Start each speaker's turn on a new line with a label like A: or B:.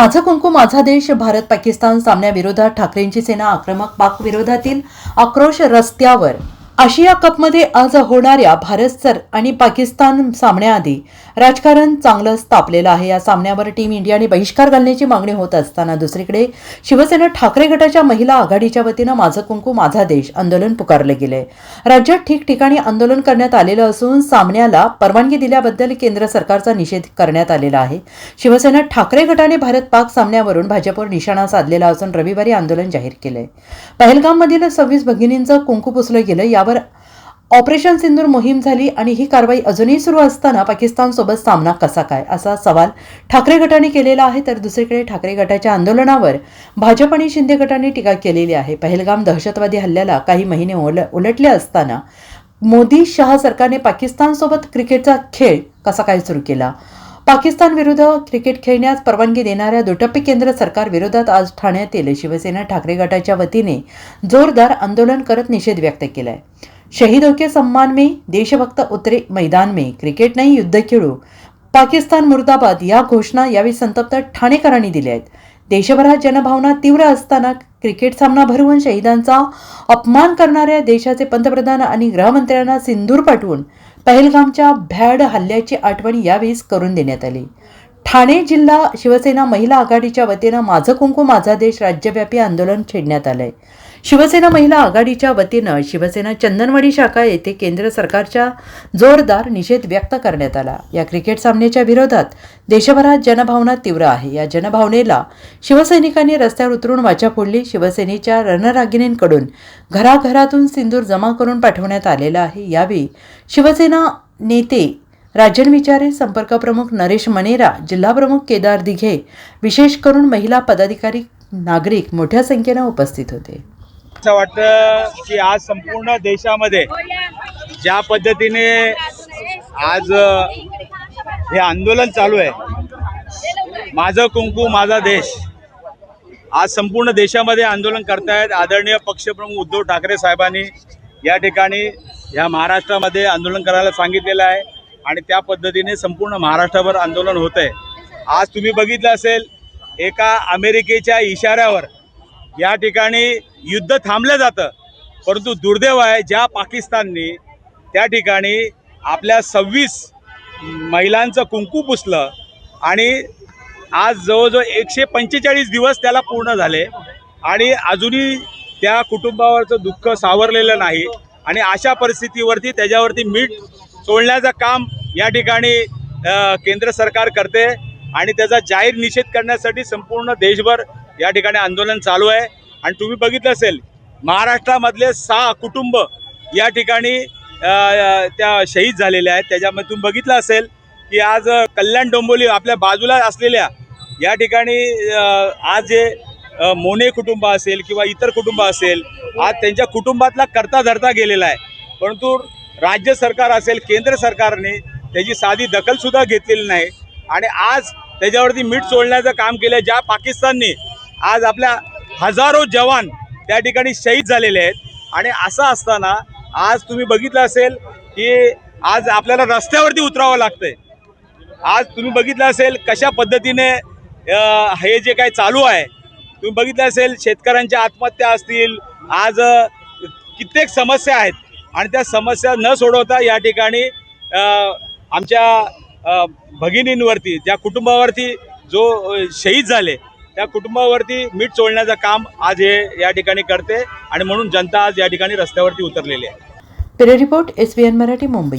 A: माझं कुंकू माझा देश भारत पाकिस्तान सामन्याविरोधात ठाकरेंची सेना आक्रमक पाकविरोधातील आक्रोश रस्त्यावर आशिया कपमध्ये आज होणाऱ्या भारत सर आणि पाकिस्तान सामन्याआधी राजकारण चांगलंच तापलेलं आहे. या सामन्यावर टीम इंडियाने बहिष्कार घालण्याची मागणी होत असताना दुसरीकडे शिवसेना ठाकरे गटाच्या महिला आघाडीच्या वतीनं माझं कुंकू माझा देश आंदोलन पुकारलं गेलंय. राज्यात ठिकठिकाणी आंदोलन करण्यात आलेलं असून सामन्याला परवानगी दिल्याबद्दल केंद्र सरकारचा निषेध करण्यात आलेला आहे. शिवसेना ठाकरे गटाने भारत पाक सामन्यावरून भाजपवर निशाणा साधलेला असून रविवारी आंदोलन जाहीर केलंय. पहलगाममधील सव्वीस भगिनींचं कुंकू पुसलं गेलं यावर ऑपरेशन सिंदूर मोहीम झाली आणि ही कारवाई अजूनही सुरू असताना पाकिस्तानसोबत सामना कसा काय? असा सवाल ठाकरे गटाने केलेला आहे तर दुसरीकडे ठाकरे गटाच्या आंदोलनावर भाजप आणि शिंदे गटाने टीका केलेली आहे. पहलगाम दहशतवादी हल्ल्याला काही महिने उल उलटले असताना मोदी शहा सरकारने पाकिस्तानसोबत क्रिकेटचा खेळ कसा काय सुरू केला? पाकिस्तान विरुद्ध क्रिकेट खेळण्यास परवानगी देणाऱ्या दुटप्पी केंद्र सरकार विरोधात आज ठाण्यातील शिवसेना ठाकरे गटाच्या वतीने जोरदार आंदोलन करत निषेध व्यक्त केलाय. शहीदों के सम्मान में देशभक्त उतरे मैदान में क्रिकेट नाही युद्ध खेळू पाकिस्तान मुर्दाबाद या घोषणा यावेळी संतप्त ठाणेकरांनी दिल्या आहेत. देशभरात जनभावना तीव्र असताना क्रिकेट सामना भरवून शहीदांचा अपमान करणाऱ्या देशाचे पंतप्रधान आणि गृहमंत्र्यांना सिंदूर पाठवून पहलगामच्या भॅड हल्ल्याची आठवण यावेळीस करून देण्यात आली. ठाणे जिल्हा शिवसेना महिला आघाडीच्या वतीनं माझं कुंकू माझा देश राज्यव्यापी आंदोलन छेडण्यात आलंय. शिवसेना महिला आघाडीच्या वतीनं शिवसेना चंदनवाडी शाखा येथे केंद्र सरकारच्या जोरदार निषेध व्यक्त करण्यात आला. या क्रिकेट सामन्याच्या विरोधात देशभरात जनभावना तीव्र आहे. या जनभावनेला शिवसैनिकांनी रस्त्यावर उतरून वाचा फोडली. शिवसेनेच्या रणरागिणींकडून घराघरातून सिंदूर जमा करून पाठवण्यात आलेला आहे. यावेळी शिवसेना नेते राजन विचारे संपर्क प्रमुख नरेश मनेरा जिल्हाप्रमुख केदार दिघे विशेष करून महिला पदाधिकारी नागरिक मोठ्या संख्येनं उपस्थित होते.
B: असं वाटतं की आज संपूर्ण देशामध्ये ज्या पद्धतीने आज हे आंदोलन चालू आहे माझं कुंकू माझा देश आज संपूर्ण देशामध्ये आंदोलन करतायत आदरणीय पक्षप्रमुख उद्धव ठाकरे साहेबांनी. या ठिकाणी या महाराष्ट्रामध्ये आंदोलन करायला सांगितलेलं आहे आणि त्या पद्धतीने संपूर्ण महाराष्ट्रभर आंदोलन होत आहे आज तुम्ही बघितलं असेल एका अमेरिकेच्या इशाऱ्यावर या ठिकाणी युद्ध थांबलं जातं. परंतु दुर्दैव आहे ज्या पाकिस्ताननी त्या ठिकाणी आपल्या सव्वीस महिलांचं कुंकू पुसलं आणि आज जवळजवळ एकशे पंचेचाळीस दिवस त्याला पूर्ण झाले आणि अजूनही त्या कुटुंबावरचं दुःख सावरलेलं नाही आणि अशा परिस्थितीवरती त्याच्यावरती मीठ सोडण्याचं काम या ठिकाणी केंद्र सरकार करते आणि त्याचा जाहीर निषेध करण्यासाठी संपूर्ण देशभर या ठिकाणी आंदोलन चालू आहे. आणि तुम्ही बघितलं असेल महाराष्ट्रामधले सहा कुटुंब या ठिकाणी त्या शहीद झालेल्या आहेत. त्याच्यामध्ये तुम्ही बघितलं असेल की आज कल्याण डोंबोली आपल्या बाजूला असलेल्या या ठिकाणी आज जे मोने कुटुंब असेल किंवा इतर कुटुंब असेल आज त्यांच्या कुटुंबातला करता धरता गेलेला आहे. परंतु राज्य सरकार असेल केंद्र सरकारने त्याची साधी दखलसुद्धा घेतलेली नाही. आणि आज त्याच्यावरती मीठ सोडण्याचं काम केलं ज्या पाकिस्तानने आज आपल्या हजारो जवान त्या ठिकाणी शहीद झालेले आहेत. आणि असं असताना आज तुम्ही बघितलं असेल की आज आपल्याला रस्त्यावरती उतरावं लागतंय. आज तुम्ही बघितलं असेल कशा पद्धतीने हे जे काय चालू आहे. तुम्ही बघितलं असेल शेतकऱ्यांच्या आत्महत्या असतील. आज कित्येक समस्या आहेत. आणि त्या समस्या न सोडवता या ठिकाणी आमच्या भगिनींवरती ज्या कुटुंबावरती जो शहीद झाले त्या कुटुंबावरती मीठ चोळण्याचं काम आज हे या ठिकाणी करते आणि म्हणून जनता आज या ठिकाणी रस्त्यावरती उतरलेली आहे.
A: रिपोर्ट एस मराठी मुंबई.